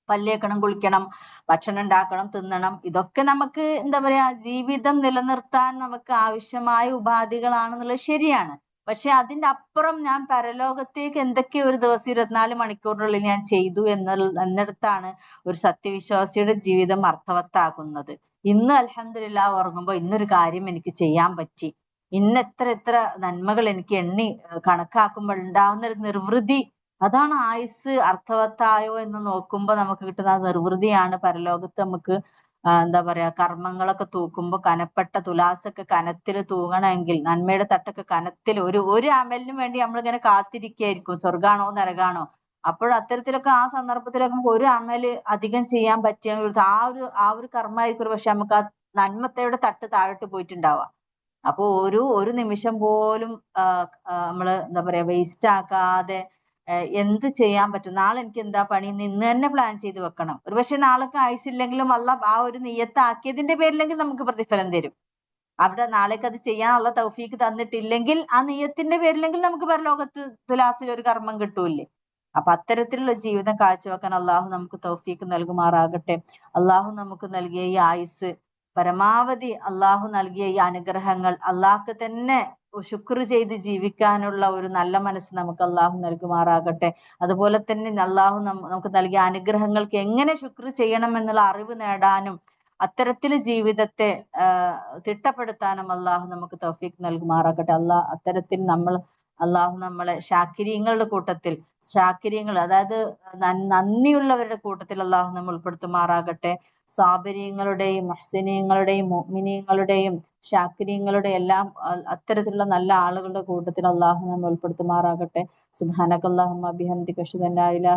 [SPEAKER 1] പല്ലേക്കണം കുളിക്കണം ഭക്ഷണം ഉണ്ടാക്കണം തിന്നണം ഇതൊക്കെ നമുക്ക് എന്താ പറയാ ജീവിതം നിലനിർത്താൻ നമുക്ക് ആവശ്യമായ ഉപാധികളാണെന്നുള്ളത് ശരിയാണ്. പക്ഷെ അതിന്റെ അപ്പുറം ഞാൻ പരലോകത്തേക്ക് എന്തൊക്കെ ഒരു ദിവസം ഇരുപത്തിനാല് മണിക്കൂറിനുള്ളിൽ ഞാൻ ചെയ്തു എന്ന എന്നിടത്താണ് ഒരു സത്യവിശ്വാസിയുടെ ജീവിതം അർത്ഥവത്താക്കുന്നത് ഇന്ന് അൽഹംദുലില്ല ഉറങ്ങുമ്പോൾ ഇന്നൊരു കാര്യം എനിക്ക് ചെയ്യാൻ പറ്റി. ഇന്ന് എത്ര എത്ര നന്മകൾ എനിക്ക് എണ്ണി കണക്കാക്കുമ്പോൾ ഉണ്ടാകുന്ന ഒരു നിർവൃതി. അതാണ് ആയുസ് അർത്ഥവത്തായോ എന്ന് നോക്കുമ്പോൾ നമുക്ക് കിട്ടുന്ന നിർവൃതിയാണ് പരലോകത്ത് നമുക്ക് എന്താ പറയാ കർമ്മങ്ങളൊക്കെ തൂക്കുമ്പോൾ കനപ്പെട്ട തുലാസൊക്കെ കനത്തിൽ തൂങ്ങണമെങ്കിൽ നന്മയുടെ തട്ടൊക്കെ കനത്തിൽ ഒരു ഒരു അമലിനും വേണ്ടി നമ്മൾ ഇങ്ങനെ കാത്തിരിക്കുകയായിരിക്കും സ്വർഗാണോ നരകാണോ അപ്പോൾ അത്തരത്തിലൊക്കെ ആ സന്ദർഭത്തിലൊക്കെ നമുക്ക് ഒരു അമൽ അധികം ചെയ്യാൻ പറ്റിയ ആ ഒരു ആ ഒരു കർമ്മമായിരിക്കും പക്ഷെ നമുക്ക് ആ നന്മത്തയുടെ തട്ട് താഴോട്ട് പോയിട്ടുണ്ടാവുക. അപ്പൊ ഒരു ഒരു നിമിഷം പോലും നമ്മൾ എന്താ പറയാ വേസ്റ്റ് ആക്കാതെ എന്ത് ചെയ്യാൻ പറ്റും? നാളെ എനിക്ക് എന്താ പണി? നിന്ന് തന്നെ പ്ലാൻ ചെയ്ത് വെക്കണം. ഒരുപക്ഷെ നാളേക്ക് ആയുസില്ലെങ്കിലും അല്ല ആ ഒരു നിയത്താക്കിയതിന്റെ പേരിലെങ്കിൽ നമുക്ക് പ്രതിഫലം തരും. അവിടെ നാളേക്ക് അത് ചെയ്യാനുള്ള തൗഫീക്ക് തന്നിട്ടില്ലെങ്കിൽ ആ നിയത്തിന്റെ പേരിലെങ്കിൽ നമുക്ക് പരലോകത്ത് തുലാസിൽ ഒരു കർമ്മം കിട്ടൂല്ലേ? അപ്പൊ അത്തരത്തിലുള്ള ജീവിതം കാഴ്ചവെക്കാൻ അള്ളാഹു നമുക്ക് തൗഫീക്ക് നൽകുമാറാകട്ടെ. അള്ളാഹു നമുക്ക് നൽകിയ ഈ ആയുസ് പരമാവധി അള്ളാഹു നൽകിയ ഈ അനുഗ്രഹങ്ങൾ അള്ളാഹ്ക്ക് തന്നെ ശുക്ർ ചെയ്ത് ജീവിക്കാനുള്ള ഒരു നല്ല മനസ്സ് നമുക്ക് അള്ളാഹു നൽകുമാറാകട്ടെ. അതുപോലെ തന്നെ അള്ളാഹു നമുക്ക് നൽകിയ അനുഗ്രഹങ്ങൾക്ക് എങ്ങനെ ശുക്ർ ചെയ്യണം എന്നുള്ള അറിവ് നേടാനും അത്തരത്തിൽ ജീവിതത്തെ തിട്ടപ്പെടുത്താനും അള്ളാഹു നമുക്ക് തൗഫീഖ് നൽകുമാറാകട്ടെ. അള്ളാഹ് അത്തരത്തിൽ നമ്മൾ അള്ളാഹു നമ്മളെ ഷാക്കിരിയങ്ങളുടെ കൂട്ടത്തിൽ ഷാക്കിരിയങ്ങൾ അതായത് നന്ദിയുള്ളവരുടെ കൂട്ടത്തിൽ അള്ളാഹു നമ്മൾ ഉൾപ്പെടുത്തുമാറാകട്ടെ. സാബര്യങ്ങളുടെയും മഹ്സിനീങ്ങളുടെയും മുഅ്മിനീങ്ങളുടെയും ഷാക്കിരീങ്ങളുടെ എല്ലാം അത്തരത്തിലുള്ള നല്ല ആളുകളുടെ കൂട്ടത്തിൽ അള്ളാഹു നമ്മൾ ഉൾപ്പെടുത്തുമാറാകട്ടെ സുബ്ഹാനകല്ലാഹുമ്മ ബിഹംദിക അഷ്ഹദു അൻ ലാ ഇല്ലാ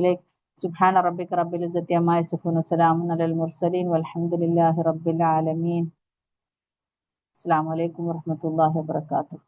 [SPEAKER 1] ഇലൈക്. സുബ്ഹാന റബ്ബിക റബ്ബിൽ ഇസ്സത്തി അമ്മാ യസിഫൂൻ മുർസലീൻ വൽഹംദുലില്ലാഹി റബ്ബിൽ ആലമീൻ. അസ്സലാമു അലൈക്കും വറഹ്മത്തുള്ളാഹി വബറകാതുഹു.